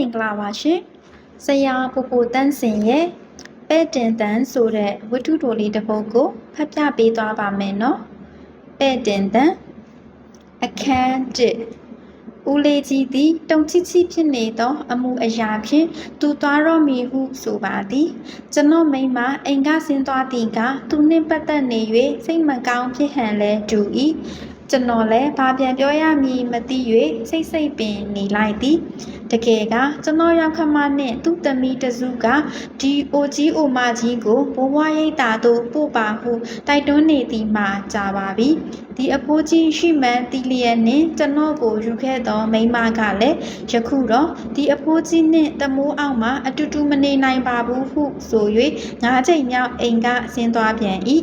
မင်္ဂလာပါရှင်ဆရာပူပူတန်းစင်ရဲ့ပဲ့တင်တန်းဆိုတဲ့ဝတ္ထုတိုလေးတစ်ပုဒ်ကိုဖတ်ပြပေးသွားပါမယ်နော်ပဲ့တင်တန်းအခန်း1ဦးလေးကြီးသည်တုံချစ်ချစ်ဖြစ်နေသော အမှုအရာဖြင့်သူသွားတော့မည်ဟုဆိုပါသည်ကျွန်တော်မိန်းမအိမ်ကဆင်းသွားသည်ကသူနှင့်ပတ်သက်နေ၍စိတ်မကောင်းဖြစ်ဟန်လဲတူ၏ ကျွန်တော်လည်းဘာပြန်ပြောရမည်မသိ၍စိတ်စိတ်ပင်နေလိုက်သည်တကယ်ကကျွန်တော်ရောက်ခမနှင့်သူ့သမီးတစုကဒီအိုကြီးအိုမကြီးကိုဘဝရိတ်တာသို့ပို့ပါဟုတိုက်တွန်းနေသည်မှကြာပါပြီဒီအဖိုးကြီးရှိမှန်တီလျက်နှင့်ကျွန်တော်ကိုယူခဲ့သောမိန်းမကလည်းယခုတော့ဒီအဖိုးကြီးနှင့်တမိုးအောင်မှအတူတူမနေနိုင်ပါဘူးဟုဆို၍ငါးချိန်မြောက်အိမ်ကဆင်းသွားပြန်၏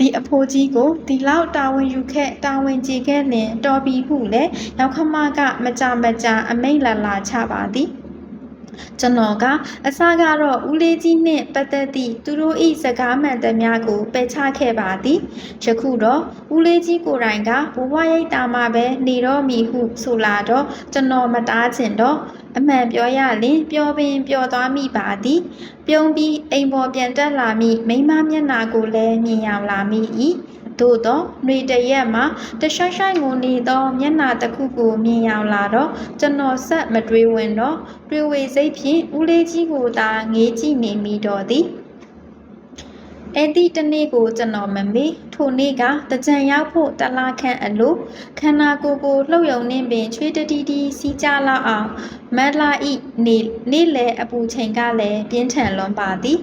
ဒီအဖိုးကြီးကိုဒီလောက်တာဝန်ယူခဲ့တာဝန်ကြည့်ခဲ့လင်တော်ပြီဟုလည်းရောက်ခမကမကြမကြအမိတ်လာလာချပါသည်ကျွန်တော်ကအစကတော့ဦးလေးကြီးနှင့်ပတ်သက်သည့်သူတို့၏စကားမှန်သမျှကိုပယ်ချခဲ့ပါသည်ယခုတော့ဦးလေးကြီးကိုယ်တိုင်ကဘဝရိတ်တာမှာပဲနေတော့မည်ဟုဆိုလာတော့ကျွန်တော်မတားချင်တော့ အမှန်ပြောရလင်ပျော်ပင်ပျော်သွားမိပါသည်ပြုံးပြီးအိမ်ပေါ်ပြန်တက်လာမိမိန်းမမျက်နှာကိုလည်းမြင်ရောက်လာမိ၏သို့သောຫນွေတရက်မှာတရှိုက်ရှိုက်ငိုနေသောမျက်နှာတစ်ခုကိုမြင်ရောက်လာတော့ကျွန်တော်ဆက်မတွေးဝင်တော့တွေးဝေစိတ်ဖြင့်ဦးလေးကြီးကိုသာငေးကြည့်နေမိတော့သည် အဲ့ဒီတနေ့ကိုကျွန်တော်မမေ့ထိုနေ့ကတကြံရောက်ဖို့တလားခန့်အလိုခန္ဓာကိုယ်ကိုလှုပ်ယုံနှင်းပင်ချွေးတတီတီစီးကြလောက်အောင်မတ်လာဤနေနေ့လေအပူချိန်ကလည်းပြင်းထန်လွန်ပါသည်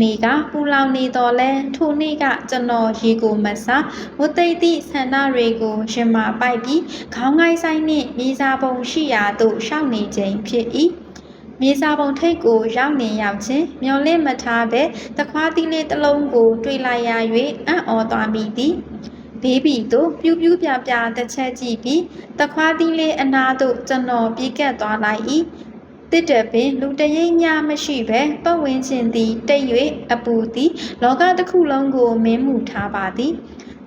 နေကပူလောင်နေတော်လဲထိုနေ့ကကျွန်တော်ရေကိုမဆာဝတ်သိပ်သည့်ဆန္ဒတွေကိုရှင်မာပိုက်ပြီးခေါင်းငိုင်းဆိုင်နှင့်မြေစာပုံရှိရာသို့ရှောက်နေခြင်းဖြစ်၏ မြေစာပုံထိတ်ကိုရောက်နေရောက်ချင်းမျောလင့်မထားပဲတခွားသီးလေးတစ်လုံးကိုတွေးလိုက်ရ၍အံ့ဩသွားမိသည်ဘေးဘီတို့ပြူးပြူးပြပြတစ်ချက်ကြည့်ပြီးတခွားသီးလေးအနားသို့ကျွန်တော်ပြေးကပ်သွားလိုက်၏တစ်တပင်လူတရိပ်ညမရှိပဲပတ်ဝန်းကျင်သည်တိတ်၍အပူသည် လောကတစ်ခုလုံးကိုမင်းမှုထားပါသည်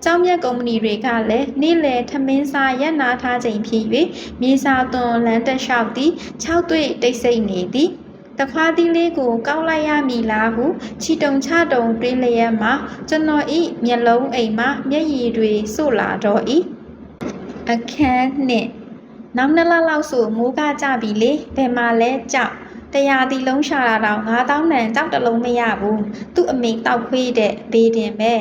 ကျောင်းမြတ်ကုမ္ပဏီတွေကလည်းနေ့လယ်ထမင်းစားရက်နာထားချိန်ဖြစ်၍မြေစာသွန်လမ်းတက်လျှောက်သည်၆တွေ့တိတ်ဆိတ်နေသည်တခွားသီးလေးကိုကောက်လိုက်ရမည်လားဟုချီတုံချတုံတွေးလျက်မှကျွန်တော်ဤမျက်လုံးအိမ်မှမျက်ရည်တွေစို့လာတော့၏အခန်းနှင့်နောက်နှစ်လလောက်ဆိုမိုးကကြပြီလေဘယ်မှာလဲကြောက်တရားဒီလုံးရှာတာတော့9000တန်ကြောက်တလုံးမရဘူးသူ့အမေတောက်ခွေးတဲ့ဘေးတင်ပဲ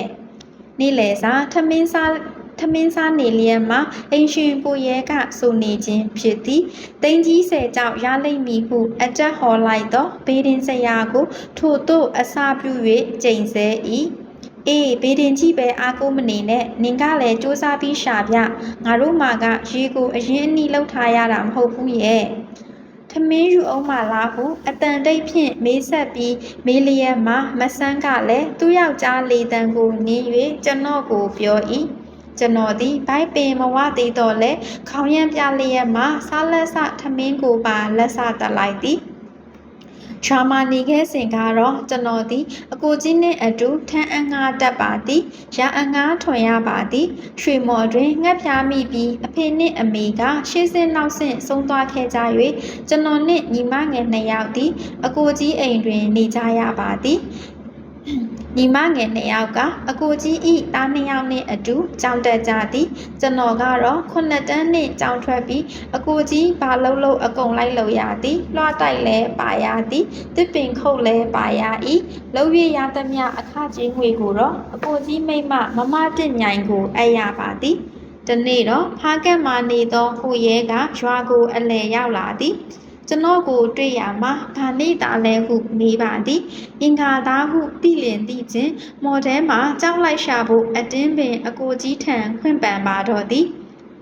နေ့လေစာထမင်းစားထမင်းစားနေလျက်မှာအင်ရှင်ကိုရဲကဆိုနေခြင်းဖြစ်သည်တိန်ကြီးဆယ်ကြောက်ရလိမ့်မည်ဟုအကြက်ဟော်လိုက်သောဘေးတင်ဆရာကိုထို့သို့အစာပြု၍ကျိန်ဆဲ၏အေးဘေးတင်ကြီးပဲအားကိုးမနေနဲ့နင်ကလည်းစူးစမ်းပြီးရှာပြငါတို့မှာကရေကိုအရင်အနည်းလောက်ထားရတာမဟုတ်ဘူးရဲ့ ထမင်းယူအောင်မလားဟုအတန်တိတ်ဖြင့်မေးဆက်ပြီးမေးလျက်မှမဆန်းကလည်းသူ့ယောက်ျားလေတံကိုနင်း၍ကျွန်တော်ကိုပြော၏ကျွန်တော်သည်ဘိုက်ပင်မဝသေးတော့လဲခေါင်းရမ်းပြလျက်မှစားလက်စထမင်းကိုပါလက်စတက်လိုက်သည် ရှာမာနေခဲ့စဉ်ကတော့ကျွန်တော်သည်အကိုကြီးနှင့်အတူထန်းအငါတက်ပါသည်ရအငါထွန်ရပါသည်ရွှေမော်တွင်ငှက်ပြားမိပြီးအဖေနှင့်အမေကရှေ့ဆင်းနောက်ဆင့်ဆုံးသွားခဲ့ကြ၍ကျွန်တော်နှင့်ညီမငယ်နှစ်ယောက်သည် အကိုကြီးအိမ်တွင်နေကြရပါသည် ညီမငယ်နှစ်ယောက်က အကိုကြီးဤသားနှစ်ယောက်နှင့်အတူကြောင်တက်ကြသည်ကျွန်တော်ကတော့ခုနှစ်တန်းနှင့်ကြောင်ထွက်ပြီးအကိုကြီးဘာလုံးလုံးအကုန်လိုက်လို့ရသည်လွှတ်တိုက်လဲပါရသည်တစ်ပင်ခုတ်လဲပါရ၏လုံးရရသမျှအခကြီးငွေကိုတော့အကိုကြီးမိမ့်မမမတစ်မြိုင်ကိုအပ်ရပါသည်တနေ့တော့ဖားကက်မာနေသောဟိုရဲကရွာကိုအလဲရောက်လာသည် ကျွန်တော်ကိုတွေ့ရမှာဗာနေတာလဲဟုမေးပါသည်အင်္ဂါသားဟုသိလင်သိခြင်းမော်ဒဲမှာကြောက်လိုက်ရှာဖို့အတင်းပင်အကိုကြီးထံခွင့်ပန်ပါတော့သည်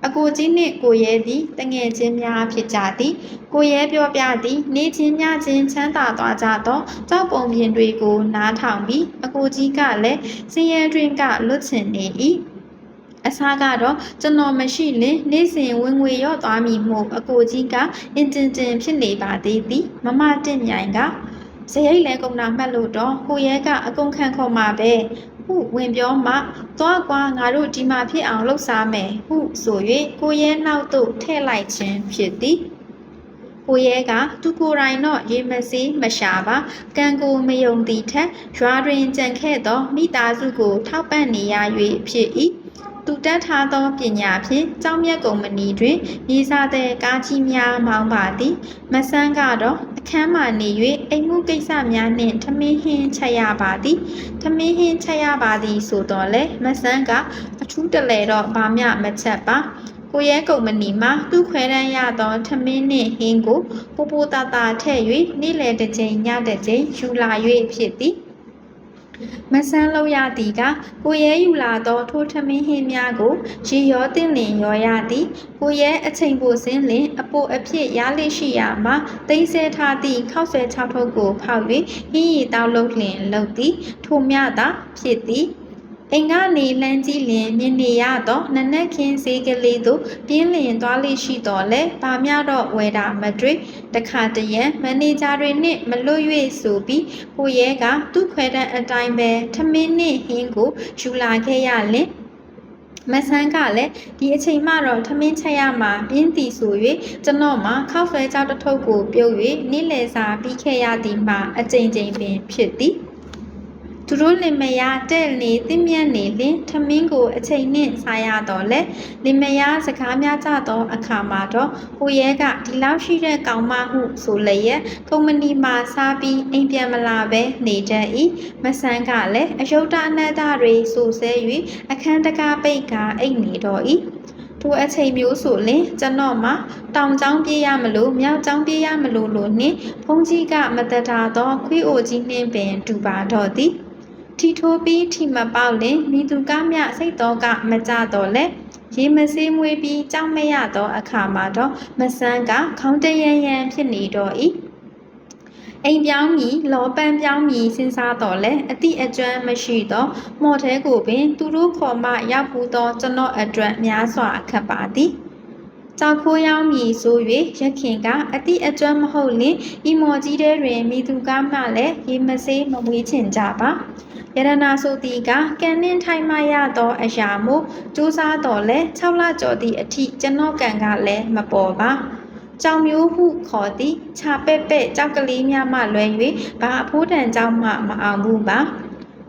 အကိုကြီးနှင့်ကိုရဲသည်တငယ်ချင်းများဖြစ်ကြသည်ကိုရဲပြောပြသည်နေချင်းညချင်းချမ်းသာသွားကြသောကြောက်ပုံပြင်တွေကိုနားထောင်ပြီးအကိုကြီးကလည်းစင်ရဲတွင်ကလွတ်ချင်နေ၏ အစားကတော့ကျွန်တော်မရှိလင်နေ့စဉ်ဝင်ငွေရော့သွားမိမှုအကိုကြီးကအင်တင်တင်ဖြစ်နေပါသေးသည်မမတင့်မြိုင်ကဇရိတ်လဲကုန်တာမှတ်လို့တော့ဟိုရဲကအကုန်ခံခေါ်မှာပဲဟုဝင်ပြောမှသွားကွာငါတို့ဒီမှာဖြစ်အောင်လှုပ်ရှားမယ်ဟုဆို၍ကိုရဲနောက်သို့ထည့်လိုက်ခြင်းဖြစ်သည်ကိုရဲကသူကိုယ်တိုင်တော့ရေမစေးမရှာပါကံကိုမယုံသည်ထက်ရွာတွင်ကြံခဲ့သောမိသားစုကိုထောက်ပံ့နေရ၍ဖြစ်၏ သူတက်ထားသောပညာဖြင့်ကြောင်းမြတ်ကုမ္ပဏီတွင်မြေစာတဲ့ကားကြီးများမောင်းပါသည်မဆန်းကတော့အခန်းမှနေ၍အိမ်မှုကိစ္စများနှင့်ထမင်းဟင်းချက်ရပါသည်ထမင်းဟင်းချက်ရပါသည်ဆိုတော့လေမဆန်းကအထူးတလဲတော့ဘာမျှမချက်ပါကိုရဲကုမ္ပဏီမှာသူ့ခွဲတန်းရသောထမင်းနှင့်ဟင်းကိုပိုပိုတာတာထည့်၍နေ့လယ်တစ်ချိန်ညတစ်ချိန်ယူလာ၍ဖြစ်သည် မဆန်းလို့ရသည်ကကိုရဲယူလာသောထိုးထမင်းဟင်းများကိုရေရောတင်လင်ရောရသည်ကိုရဲအချိန်ပိုစင်းလင်အပိုအဖြစ်ရလိရှိရာမှာတိမ့်ဆဲထားသည့်ခောက်ဆွဲ၆ထုပ်ကိုဖောက်၍ဟင်းရီတောက်လုပ်လင်လုပ်သည်ထိုမြသာဖြစ်သည် အိမ်ကနေလှမ်းကြည့်လျင်မြင်နေရသောနနက်ခင်းဈေးကလေးသို့ပြင်းလျင်သွားလိရှိတော်လဲဘာမျှတော့ဝယ်တာမတွေ့တခါတရံမန်နေဂျာတွေနှင့်မလွတ်၍ဆိုပြီးကိုရဲကသူ့ခွဲတန်းအတိုင်းပဲထမင်းနှင့်ဟင်းကိုယူလာခဲ့ရလင်မဆန်းကလည်းဒီအချိန်မှတော့ထမင်းချက်ရမှာပြင်းတီဆို၍ကျွန်တော်မှခောက်ဆွဲကြောက်တစ်ထုပ်ကိုပြုတ်၍နေ့လယ်စာပြီးခဲ့ရသည်မှအကြိမ်ကြိမ်ပင်ဖြစ်သည် သူတို့လင်မယားတဲ့နေတင်းမြတ်နေလင်ထမင်းကိုအချိန်နှင့်စားရတော့လေလင်မယားစကားများကြသောအခါမှာတော့ကိုရဲကဒီလောက်ရှိတဲ့ကောင်မဟုဆိုလျက်ကုမ္ပဏီမှာစားပြီးအိမ်ပြန်မလာပဲနေတတ်၏မဆန်းကလည်းအယုဒ္ဓအနတ္တတွေစိုးဆဲ၍အခန်းတကားပိတ်ကာအိတ်နေတော့၏ထိုအချိန်မျိုးဆိုလင်ကျွန်တော်မှတောင်ကျောင်းပြေးရမလို့မြောက်ကျောင်းပြေးရမလို့လို့နှင့်ဘုန်းကြီးကမတတာသောခွေးအိုကြီးနှင့်ပင်တူပါတော့သည် ထီထိုးပြီးထီမပေါက်လင်မိသူကမြစိတ်တော်ကမကြတော့လဲရေမဆေးမွေးပြီးကြောက်မရသောအခါမှာတော့မဆန်းကခေါင်းတရရန်ဖြစ်နေတော့၏အိမ်ပြောင်းမီလောပန်းပြောင်းမီစဉ်းစားတော်လဲအတိအကျွမ်းမရှိသောမော်ထဲကိုပင် သူတို့ခေါ်မှရောက်ဘူးသောကျွန်တော်အတွက်များစွာအခက်ပါသည် ကြောက်ခိုးရောက်မည်ဆို၍ရခင်ကအတိအကျွမ်းမဟုတ်လင်ဤမော်ကြီးတဲ့တွင်မိသူကမှလည်းရေမဆေးမမွေးချင်ကြပါယရနာဆိုသည်ကကန်နှင်းထိုင်မှရသောအရာမို့စူးစားတော်လဲ6လကျော်သည့်အထိကျွန်တော်ကံကလည်းမပေါ်ပါကြောင်မျိုးဟုခေါ်သည်ခြာပဲ့ပဲ့ကြောက်ကလေးများမှလွဲ၍ဘာအဖိုးတန်ကြောင်မှမအောင်ဘူးပါ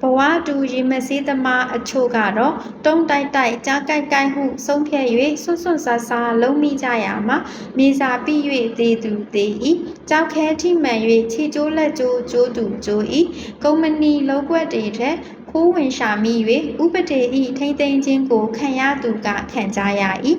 ဘဝတူရေမစည်းသမားအချို့ကတော့တုံးတိုက်တိုက်ကြားကြိုက်ကြိုက်ဟုဆုံးဖြတ်၍ဆွတ်ဆွတ်ဆာဆာလုံးမိကြရမှာမြေစာပြည့်၍သေးသူသေး၏ကြောက်ခဲထိမှန်၍ခြေကျိုးလက်ကျိုးကျိုးသူကျိုး၏ကုမ္ပဏီလုံးကွက်တွေထက်ခိုးဝင်ရှာမိ၍ဥပဒေ၏ထိမ့်သိမ်းခြင်းကိုခံရသူကခံကြရ၏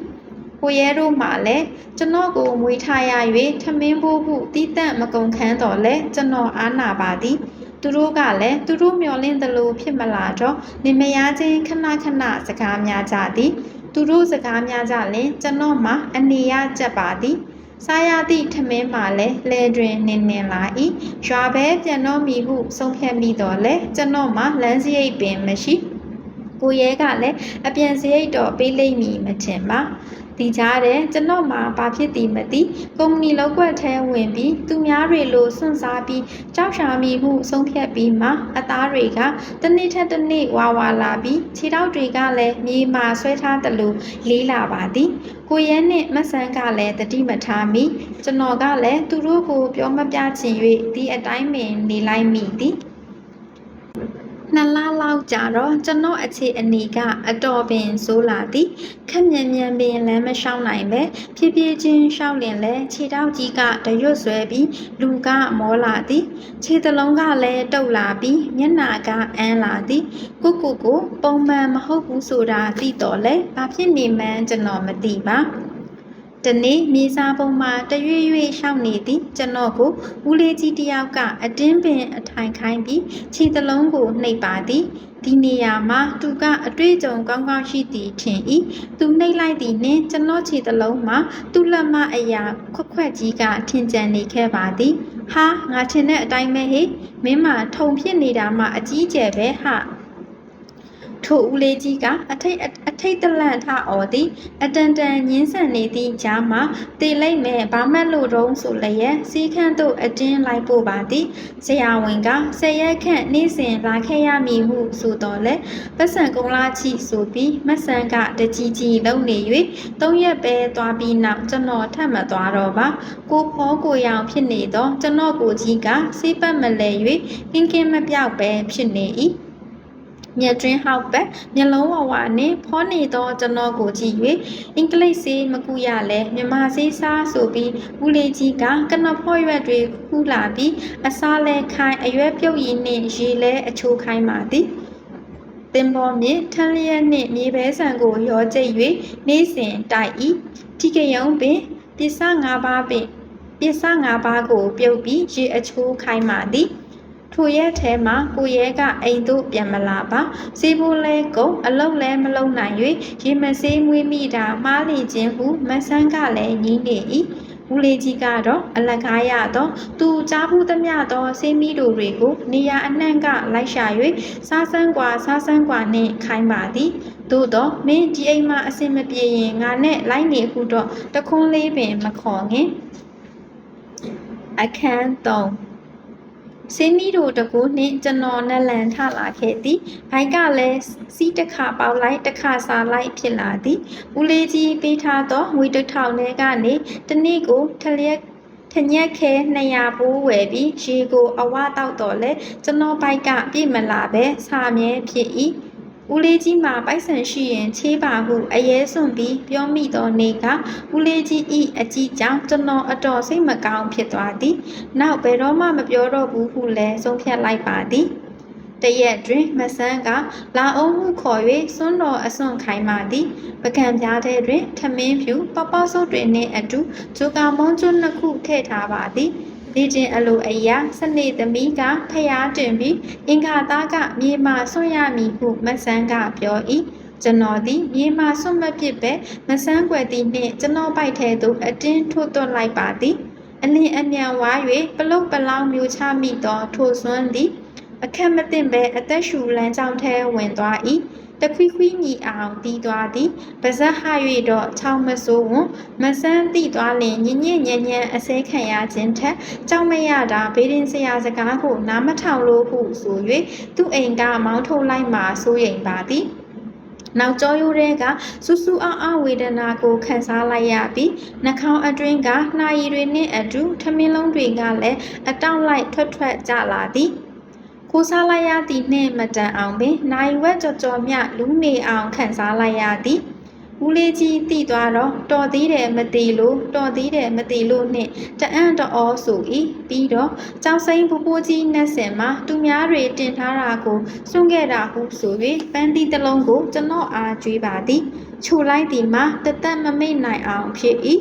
ကိုရဲတို့မှလည်းကျွန်တော်ကိုမွေးထားရ၍ထမင်းဖို့ဟုတီးတန့်မကုန်ခန်းတော်လဲကျွန်တော်အားနာပါသည် သူတို့ကလည်းသူတို့မျောလင့်သလိုဖြစ်မလာတော့နေမယားချင်းခဏခဏစကားများကြသည် သူတို့စကားများကြလင်ကျွန်တော်မှအနေရကြက်ပါသည်စားရသည့်ထမင်းမှလည်းလဲတွင်နင်းနင်းလာ၏ရွာဘဲပြန်တော့မီဟုဆုံးဖြတ်မိတော့လဲကျွန်တော်မှလမ်းစရိတ်ပင်မရှိကိုရဲကလည်းအပြန်စရိတ်တော့ပေးလိမ့်မည်မထင်ပါ ဒီကြားတဲ့ကျွန်တော်မှဘာဖြစ်သည်မသိကုမ္ပဏီလောက်ွက်ထဲဝင်ပြီးသူများတွေလိုစွန့်စားပြီးကြောက်ရှာမိမှုဆုံးဖြတ်ပြီးမှအသားတွေကတနေ့ထက်တနေ့ဝါဝါလာပြီးခြေထောက်တွေကလည်းမြေမာဆွဲထားတယ်လို့လေးလာပါသည်ကိုရဲနှင့်မဆန်းကလည်းတတိမထားမိကျွန်တော်ကလည်းသူတို့ကိုပြောမပြချင်၍ဒီအတိုင်းပင်နေလိုက်မိသည် နှစ်လလောက်ကြာတော့ကျွန်တော်အခြေအနေကအတော်ပင်ဆိုးလာသည်ခက်မြန်မြန်ပင်လမ်းမလျှောက်နိုင်ပဲဖြည်းဖြည်းချင်းလျှောက်လင်လဲခြေထောက်ကြီးကတရွတ်ဆွဲပြီးလူကမောလာသည်ခြေသလုံးကလည်းတုပ်လာပြီးမျက်နာကအန်းလာသည်ကိုကိုကိုပုံမှန်မဟုတ်ဘူးဆိုတာသိတော့လဲဘာဖြစ်နေမှန်းကျွန်တော်မသိပါ တနေ့မြေစာပုံမှာတရွေ့ရွေ့ရှောက်နေသည်ကျွန်တော်ကိုဦးလေးကြီးတယောက်က အတင်းပင်အထိုင်ခိုင်းပြီးခြေသလုံးကိုနှိပ်ပါသည်ဒီနေရာမှာသူကအတွေ့အကြုံကောင်းကောင်းရှိသည်ထင်၏သူနှိပ်လိုက်သည်နှင့်ကျွန်တော်ခြေသလုံးမှာသူ့လက်မအရာခွက်ခွက်ကြီးကထင်ကြံနေခဲ့ပါသည်ဟာငါထင်တဲ့အတိုင်းပဲဟေ့မင်းမထုံဖြစ်နေတာမှအကြီးကျယ်ပဲဟာ ထိုဦးလေးကြီးကအထိတ်အထိတ်တလန့်ထအော်သည်အတန်တန်ညင်းဆန်နေသည့်ကြားမှာတေလိုက်မဲ့ဘာမှတ်လို့တုံးဆိုလျက်စီးခန့်သို့အတင်းလိုက်ပို့ပါသည်ဆရာဝန်ကဆယ်ရက်ခန့်နေ့စဉ်လာခဲ့ရမည်ဟုဆိုတော်လဲပတ်စံကုံလာချီဆိုပြီးမဆန်ကတကြီးကြီးလုံနေ၍သုံးရက်ပဲသွားပြီးနောက်ကျွန်တော်ထပ်မသွားတော့ပါကိုဖောကိုရောင်ဖြစ်နေသောကျွန်တော်ကိုကြီးကစိတ်ပတ်မလဲ၍ကင်းကင်းမပြောက်ပဲဖြစ်နေ၏ မြက်တွင်းဟောက်ပဲမျက်လုံးဝဝနဲ့ဖောနေသောကျွန်တော်ကိုကြည့်၍အင်္ဂလိပ်စေးမကူရလဲမြန်မာစေးစားဆိုပြီးဦးလေးကြီးကကနဖော့ရွက်တွေခူးလာပြီးအစားလဲခိုင်းအရွက်ပြုတ်ရည်နှင့်ရေလဲအချိုးခိုင်းပါသည်တင်ပေါ်မြင့်ထန်းလျက်နှင့်မြေပဲဆန်ကိုရောကျိတ်၍နေ့စဉ်တိုက်၏ထိကယုံပင်ပစ္စ၅ပါးပင်ပစ္စ၅ပါးကိုပြုတ်ပြီးရေအချိုးခိုင်းပါသည် ထိုရက်ထဲမှာကိုရဲကအိမ်သို့ပြန်မလာပါစီးဖို့လဲကုန်အလုပ်လဲမလုပ်နိုင်၍ရေမဆေးမွေးမိတာမှားလေခြင်းဟုမဆန်းကလည်းညင်းနေ၏ဦးလေးကြီးကတော့အလကားရတော့သူကြားဘူးသမျှသောဆင်းမီတို့တွေကိုနေရာအနှံ့ကလိုက်ရှာ၍စားစမ်းကွာစားစမ်းကွာနှင့်ခိုင်းပါသည်သို့တော့မင်းဒီအိမ်မှာအဆင်မပြေရင်ငါနဲ့လိုက်နေဟုတော့တခွန်းလေးပင်မခေါ်ငင်အခန်း3 စင်းမီတို့တကူနှင့်ကျွန်တော်နလန်ထလာခဲ့သည်ဘိုက်ကလည်းစီးတစ်ခါပေါက်လိုက်တစ်ခါစားလိုက်ဖြစ်လာသည်ဦးလေးကြီးပေးထားသောငွေတစ်ထောင်ထဲကနေတနေ့ကိုထလျက်ထညက်ခဲ200ပိုးဝယ်ပြီးရေကိုအဝတောက်တော့လဲကျွန်တော်ဘိုက်ကပြည့်မလာပဲစာမြဲဖြစ်၏ ဦးလေးကြီးမှာပိုက်ဆံရှိရင်ချေးပါဟုအရေးစွန့်ပြီးပြောမိသောနေ့ကဦးလေးကြီးဤအကြည့်ကြောင့်ကျွန်တော်အတော်စိတ်မကောင်းဖြစ်သွားသည်။နောက်ဘယ်တော့မှမပြောတော့ဘူးဟုလည်းဆုံးဖြတ်လိုက်ပါသည်။တရက်တွင်မဆန်းကလာအောင်ဟုခေါ်၍စွန်းတော်အစွန့်ခိုင်းပါသည်ပကံပြားထဲတွင်ထမင်းဖြူပပဆုပ်တွင်နှင့်အတူဂျိုကာမွန်ကျွန်းနှစ်ခုထည့်ထားပါသည်။ လေကျင်အလိုအရာစနေသမီးကဖျားတင်ပြီးအင်္ဂါသားကမြေမာဆွံ့ရမည်ဟုမဆန်းကပြော၏ကျွန်တော်သည်မြေမာဆွတ်မဖြစ်ပဲမဆန်းွယ်သည်နှင့်ကျွန်တော်ပိုက်ထဲသို့အတင်းထိုးသွတ်လိုက်ပါသည်အလင်းအမြန်ဝါ၍ပလုတ်ပလောင်မျိုးချမိသောထိုစွန်းသည်အခက်မသင့်ပဲအသက်ရှူလမ်းကြောင်းထဲဝင်သွား၏ တခွီခွီမြည်အောင်တီးသွားသည်ပါဇက်ဟ၍တော့ချောင်းမစိုးဝွန်မဆန်းတိသွားလင်ညင်ညင်ညံ့ညံ့အစဲခံရခြင်းထက်ကြောက်မရတာဘေးရင်ဆရာစကားကိုနားမထောင်လို့ဟုဆို၍သူ့အိမ်ကမောင်းထုတ်လိုက်မှစိုးရိမ်ပါသည်နောက်ကြောရိုးတဲ့ကဆူဆူအောင်အောင်ဝေဒနာကိုခံစားလိုက်ရပြီးနှာခေါင်းအတွင်းကနှာရည်တွေနှင့်အတူထမင်းလုံးတွေကလည်းအတောင့်လိုက်ထွက်ထွက်ကြလာသည် ကိုစားလိုက်ရသည်နှင့်မတန်အောင်ပင်နိုင်ဝက်ကြော်ကြော်မြလူးနေအောင်ခံစားလိုက်ရသည်ဦးလေးကြီးတည်သွားတော့တော်သေးတယ်မတည်လို့တော်သေးတယ်မတည်လို့နှင့်တအံ့တော်ဆို၏ပြီးတော့ကြောင်စိန်ပူပူကြီးနှက်စင်မှာသူများတွေတင်ထားတာကိုစွန့်ခဲ့တာဟုဆို၍ပန်းတီတစ်လုံးကိုကျွန်တော်အားကြွေးပါသည်ခြုလိုက်သည်မှာတသက်မမိတ်နိုင်အောင်ဖြစ်၏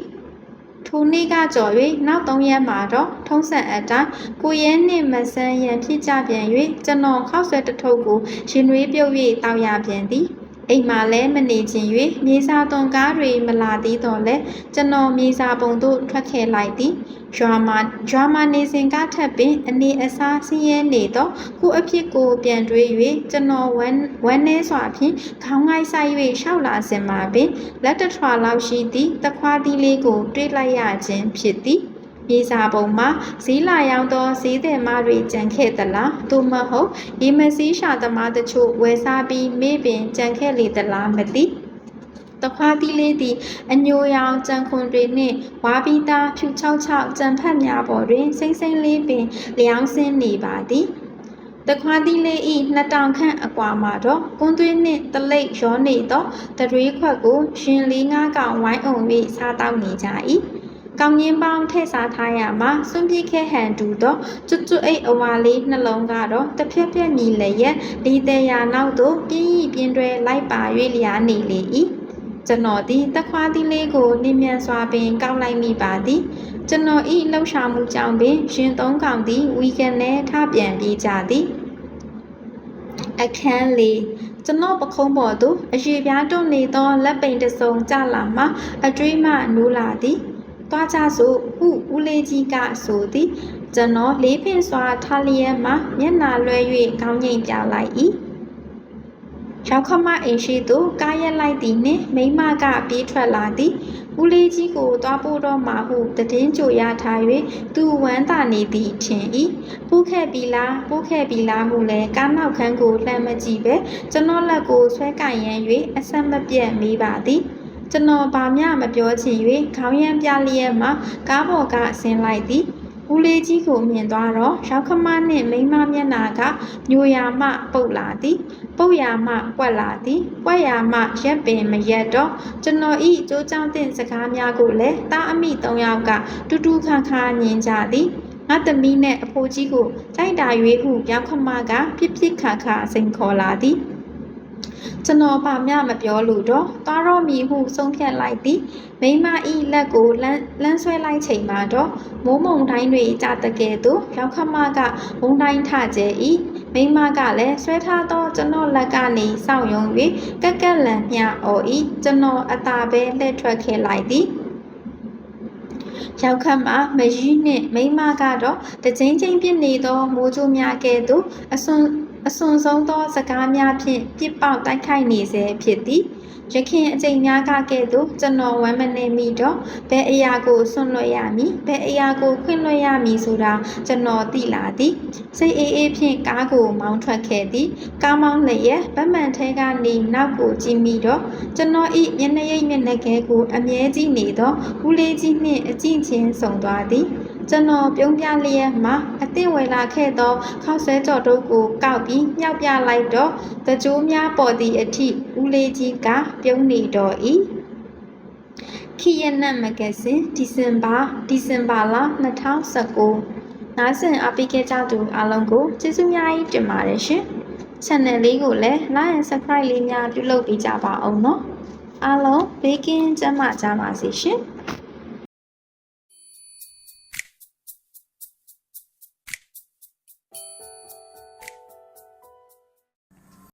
ထိုနေ့ကကြော်၍နောက်၃ရက်မှာတော့ထုံးစံအတိုင်းကိုရဲနှင့်မဆန်းရန်ဖြစ်ကြပြန်၍ကျွန်တော်ခောက်ဆွဲတထုပ်ကိုရင်နွေးပြုတ်၍တောက်ရပြန်သည် အိမ်မှာလဲမနေခြင်း၍မြေစာသွန်ကားတွေမလာသေးတော့လဲကျွန်တော်မြေစာပုံသို့ထွက်ခဲ့လိုက်သည်ရွာမှာရွာမှာနေစဉ်ကထပ်ပင်အနေအစားဆင်းရဲနေတော့ကိုအဖြစ်ကိုပြန်တွေး၍ကျွန်တော်ဝမ်းဝမ်းနေစွာဖြင့်ခေါင်းငိုက်ဆိုင်၍ရှောက်လာစင်မှာပင်လက်တထွာလောက်ရှိသည့်တခွားသီးလေးကိုတွေးလိုက်ရခြင်းဖြစ်သည် မြေစာပုံမှာဈေးလာရောက်သောဈေးသည်မတွေကြံခဲ့သလားသို့မဟုတ်ရေမစည်းရှာသမားတချို့ဝယ်စားပြီးမေ့ပင်ကြံခဲ့လေသလားမသိတခွားသီးလေးသည်အညိုရောင်ကြံခွန်တွေနှင့်ဝါပီတာဖြူချောက်ချောက်ကြံဖက်များပေါ်တွင်စိမ့်စိမ့်လေးပင်လျောင်းဆင်းနေပါသည်တခွားသီးလေးဤနှစ်တောင်ခန့်အကွာမှာတော့ကွန်းသွေးနှင့်တလိပ်ရောနေသောတရွေးခွက်ကိုရှင်လေးငါးကောင်ဝိုင်းအောင်၍စားတောက်နေကြ၏ ကောင်းငင်းပေါင်းထည့်စားထားရမှာစွန့်ပစ်ခဲ့ဟန်တူတော့ကျွတ်ကျွတ်အိတ်အဝါလေးနှလုံးကတော့တစ်ဖြက်ဖြက်မြည်လည်းရဲ့ဒီတဲ့ရာနောက်သို့ပြင်းရီပြင်းတွဲလိုက်ပါ၍လျာနေလေ၏ကျွန်တော်သည်တခွားသီးလေးကိုနင်းမြန်စွာပင်ကောက်လိုက်မိပါသည်ကျွန်တော်ဤလှုပ်ရှားမှုကြောင့်ပင်ရှင်သုံးကောင်သည်ဝီကန်နဲ့ထပြန်ပြေးကြသည်အခန်းလေးကျွန်တော်ပခုံးပေါ်သို့အရွေပြားတွန်းနေသောလက်ပိန်တစုံကြလာမှအတွေးမှနိုးလာသည် သွားကြစို့ဟုဦးလေးကြီးကဆိုသည်ကျွန်တော်လေးဖင်စွာထားလျက်မှမျက်နာလွှဲ၍ခေါင်းငိမ်ပြလိုက်၏ရောက်ခမအိမ်ရှိသို့ကားရက်လိုက်သည်နှင့်မိန်းမကပြေးထွက်လာသည်ဦးလေးကြီးကိုသွားပို့တော့မှဟုတည်င်းကြိုရထား၍သူဝမ်းသာနေသည်ထင်၏ပိုးခဲ့ပြီလားပိုးခဲ့ပြီလားဟုလည်းကားနောက်ခန်းကိုလှမ်းမကြည့်ပဲကျွန်တော်လက်ကိုဆွဲကင်ရန်၍အဆက်မပြတ်မေးပါသည် ကျွန်တော်ဘာမျှမပြောချင်၍ခေါင်းရမ်းပြလျက်မှကားပေါ်ကဆင်းလိုက်သည်ဦးလေးကြီးကိုမြင်သွားတော့ရောက်ခမနှင့်မိန်းမမျက်နာကညိုယာမှပုတ်လာသည် ပုတ်ယာမှပွက်လာသည်ပွက်ယာမှရက်ပင်မရက်တော့ကျွန်တော်ဤကြိုးကြောင်တဲ့စကားများကိုလည်းတာအမိ၃ယောက်ကတူတူခါခါညင်ကြသည်ငါသမီးနဲ့အဖိုးကြီးကိုတိုက်တာ၍ဟုရောက်ခမကပြစ်ပြစ်ခါခါစိန်ခေါ်လာသည် ကျွန်တော်ဘာမျှမပြောလို့တော့သွားတော့မည်ဟုဆုံးဖြတ်လိုက်သည်မိမဤလက်ကိုလမ်းလမ်းဆွဲလိုက်ချိန်မှာတော့မိုးမုံတိုင်းတွေကြာတကယ်သို့ရောက်ခမကမုံတိုင်းထကျဲ၏မိမကလည်းဆွဲထားသောကျွန်တော်လက်ကနေစောင့်ယုံ၍ကက်ကက်လန်မျှအော်၏ကျွန်တော်အသာပဲလှည့်ထွက်ခဲ့လိုက်သည်ရောက်ခတ်မှာမကြီးနှင့်မိန်းမကတော့တချင်းချင်းပြစ်နေသောမိုးကြိုးများကဲ့သို့အစွန် အစွန်ဆုံးသောစကားများဖြင့်ပြစ်ပေါက်တိုက်ခိုက်နေစေဖြစ်သည်ရခင်အချိန်များကကဲ့သို့ကျွန်တော်ဝမ်းမနေမိတော့ဘယ်အရာကိုဆွန့်လွတ်ရမည်ဘယ်အရာကိုခွင့်လွှတ်ရမည်ဆိုတာကျွန်တော်သိလာသည်စိတ်အေးအေးဖြင့်ကားကိုမောင်းထွက်ခဲ့သည်ကားမောင်းလျက်ဗတ်မှန်ထဲကနေနောက်ကိုကြည့်မိတော့ကျွန်တော်ဤမျက်နှာရိပ်မျက်နှာကဲကိုအမြဲကြည့်နေသောဦးလေးကြီးနှင့်အကြည့်ချင်းဆုံသွားသည် ကျွန်တော်ပြုံးပြလျက်မှာအသင့်ဝယ်လာခဲ့သောခောက်ဆွဲကြော်တို့ကိုကောက်ပြီးမြောက်ပြလိုက်တော့တကြိုးများပေါ်သည့်အထိဦးလေးကြီးကပြုံးနေတော့၏ခီယနတ်မဂဇင်းဒီဇင်ဘာဒီဇင်ဘာလ2019နားဆင်အားပေးခဲ့ကြသူအားလုံးကိုကျေးဇူးများကြီးတင်ပါတယ်ရှင် channel လေးကိုလည်း like and subscribe လေးများပြုလုပ်ပေးကြပါအောင်နော်အားလုံးဘေးကင်းကျန်းမာကြပါစေရှင်